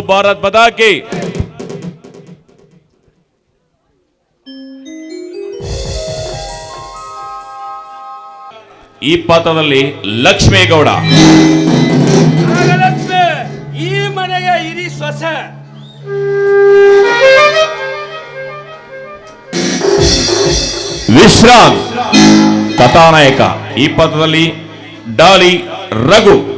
ಭಾರತ್ ಬದಾಕಿ. ಈ ಪಾತ್ರದಲ್ಲಿ ಲಕ್ಷ್ಮೇಗೌಡ. ಈ ಮನೆಯ ಇರಿ ಸ್ವಸ ವಿಶ್ರಾಂತ್ ಕಥಾನಾಯಕ. ಈ ಪಾತ್ರದಲ್ಲಿ ಡಾಲಿ ರಘು.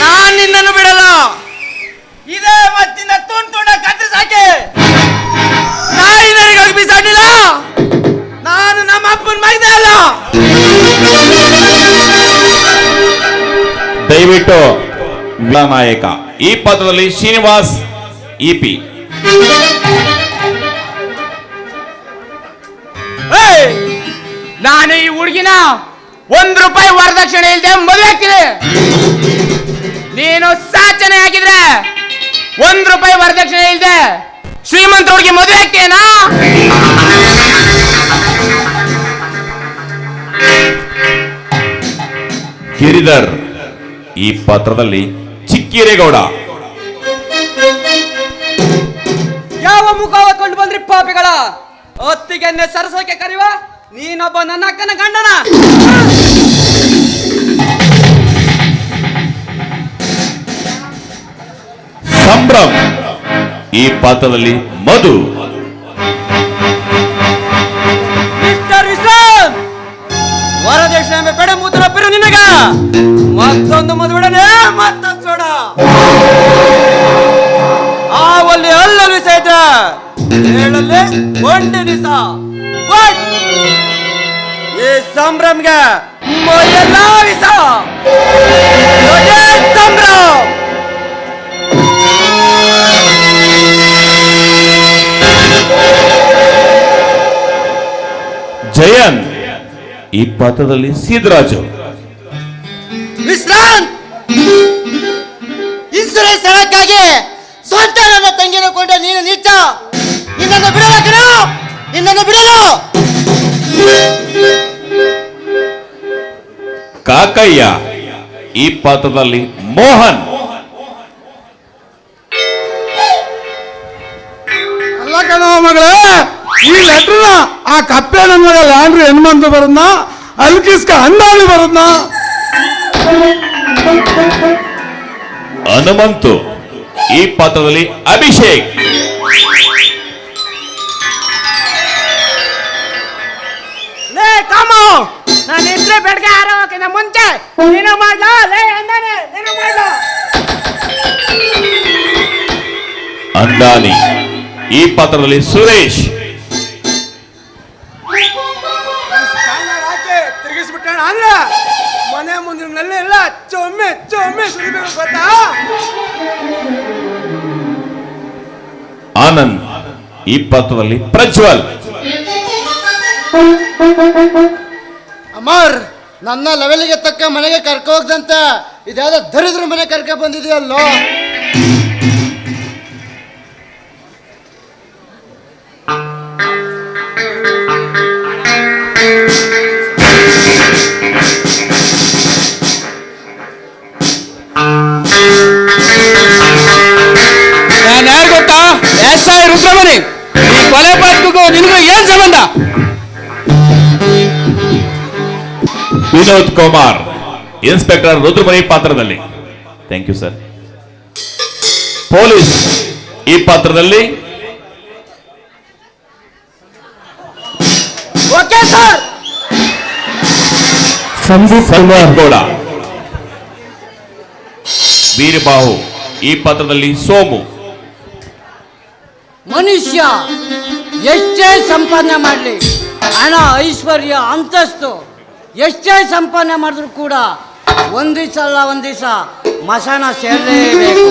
ನಾನ್ ನಿನ್ನನ್ನು ಬಿಡಲ್ಲ. ಇದೇ ಮತ್ತಿನ ತುಂಡು ತುಂಡ ಕತ್ತರಿಸಾಕೆ ನಾಯಿನರಿಗಾಗಿ ಬಿಸಾಡಿಲ್ಲ ನಾನು ನಮ್ಮ ಅಪ್ಪನ ಮಗನೇ ಅಲ್ಲ. ದಯವಿಟ್ಟು ನಾಯಕ ಈ ಪಾತ್ರದಲ್ಲಿ ಶ್ರೀನಿವಾಸ್ ಇಪಿ ಪಿ ನಾನು ಈ ಹುಡುಗಿನ ಒಂದ್ ರೂಪಾಯಿ ವರದಕ್ಷಿಣೆ ಇಲ್ಲದೆ ಮದುವೆ ನೀನು ಸಾಚನೆ ಆಗಿದ್ರೆ ಒಂದ್ ರೂಪಾಯಿ ವರದಕ್ಷಿಣೆ ಇಲ್ದೆ ಶ್ರೀಮಂತ ಹುಡುಗಿ ಮದುವೆ ಆಗ್ತೇನಾ ಗಿರಿಧರ್ ಈ ಪತ್ರದಲ್ಲಿ ಚಿಕ್ಕಿರೇಗೌಡ. ಯಾವ ಮುಖ ಹೊತ್ಕೊಂಡು ಬಂದ್ರಿ ಪಾಪಿಗಳ? ಹೊತ್ತಿಗೆನ್ನೆ ಸರಸೋಕೆ ಕರೆಯುವ ನೀನೊಬ್ಬ ನನ್ನ ಅಕ್ಕನ ಗಂಡನ? ಸಂಭ್ರಮ್ ಈ ಪಾತ್ರದಲ್ಲಿ ಮಧು. ಬಿರು ನಿನಗ. ಮತ್ತೊಂದು ಮದುವೆಡನೆ ಮತ್ತೊಂದು ಸೋಡ ಆ ಒಲ್ಲಿ ಅಲ್ಲಲ್ಲಿ ಸಹಿತ ಹೇಳಲ್ಲಿ ಒಂಟಿ ದಿವಸ. ಈ ಸಂಭ್ರಮ್ಗೆ ಮೊಯ್ಯಲ್ಲ ವಿಸ ಸಂಭ್ರಮ್. ಜಯನ್ ಈ ಪಾತ್ರದಲ್ಲಿ ಸಿದ್ದರಾಜು ವಿಶ್ರಾಂತ್! ಇನ್ಸೂರೆನ್ಸ್ ಹಣಕ್ಕಾಗಿ ಸ್ವಂತ ನನ್ನ ತಂಗಿನ ಕೊಂಡ ನೀನು ನಿಚ್ಚ ನಿನ್ನನ್ನು ಬಿಡಲ ಕಣೋ! ನಿನ್ನನ್ನು ಬಿಡಲು ಕಾಕಯ್ಯ ಈ ಪಾತ್ರದಲ್ಲಿ ಮೋಹನ್. ಲೆಟ್ರನ ಆ ಕಪ್ಪೆ ನನ್ನ ಮಗ ಲ್ಯಾಂಡ್ರಿ ಹೆಣ್ಮಂದು ಬರದ್ನ ಅಲ್ಕಿಸ್ಕ ಅಂದಾಳಿ ಬರದ್ನ. ಹನುಮಂತು ಈ ಪಾತ್ರದಲ್ಲಿ ಅಭಿಷೇಕ್. ಲೇ ಕಾಮು! ನಾನು ಇದ್ರೆ ಬೆಳಗ್ಗೆ ಆರೋಗ್ಯಕ್ಕಿಂತ ಮುಂಚೆ ನೀನು ಮಾಡ್ಲಾ? ಲೇ ಅಂದಾನೆ ನೀನು ಮಾಡ್ಲಾ? ಅಂದಾನಿ ಈ ಪಾತ್ರದಲ್ಲಿ ಸುರೇಶ್. ತಿರುಗಿಸ್ಬಿಟ್ಟಣ ಅಂದ್ರೆ ಮನೆ ಮುಂದಿನಲ್ಲಿ ಎಲ್ಲ ಚೊಮ್ಮೆ ಚೊಮ್ಮೆ ಸುರಿಬೇಕು ಗೊತ್ತಾ? ಆನಂದ್ ಇಪ್ಪತ್ತರಲ್ಲಿ ಪಾತ್ರದಲ್ಲಿ ಪ್ರಜ್ವಲ್. ಅಮರ್ ನನ್ನ ಲೆವೆಲ್ಗೆ ತಕ್ಕ ಮನೆಗೆ ಕರ್ಕೊ ಹೋಗ್ದಂತ. ಇದ್ಯಾವ್ದೋ ದರಿದ್ರ ಮನೆ ಕರ್ಕ ಬಂದಿದೆಯಲ್ಲೋ? ವಿನೋದ್ ಕುಮಾರ್ ಇನ್ಸ್ಪೆಕ್ಟರ್ ರುದ್ರಮಣಿ ಪಾತ್ರದಲ್ಲಿ. ಥ್ಯಾಂಕ್ ಯು ಸರ್ ಪೊಲೀಸ್ ಈ ಪಾತ್ರದಲ್ಲಿ. Okay sir Sandeep Kumar. Gowda. Veerabahu ಈ ಪಾತ್ರದಲ್ಲಿ ಸೋಮು. ಮನುಷ್ಯ ಎಷ್ಟೇ ಸಂಪಾದನೆ ಮಾಡಲಿ ಹಣ ಐಶ್ವರ್ಯ ಅಂತಸ್ತು. ಎಷ್ಟೇ ಸಂಪಾದನೆ ಮಾಡಿದ್ರು ಕೂಡ ಒಂದು ದಿವಸ ಅಲ್ಲ ಒಂದು ದಿವಸ ಮಸಾಣ ಸೇರಲೇಬೇಕು.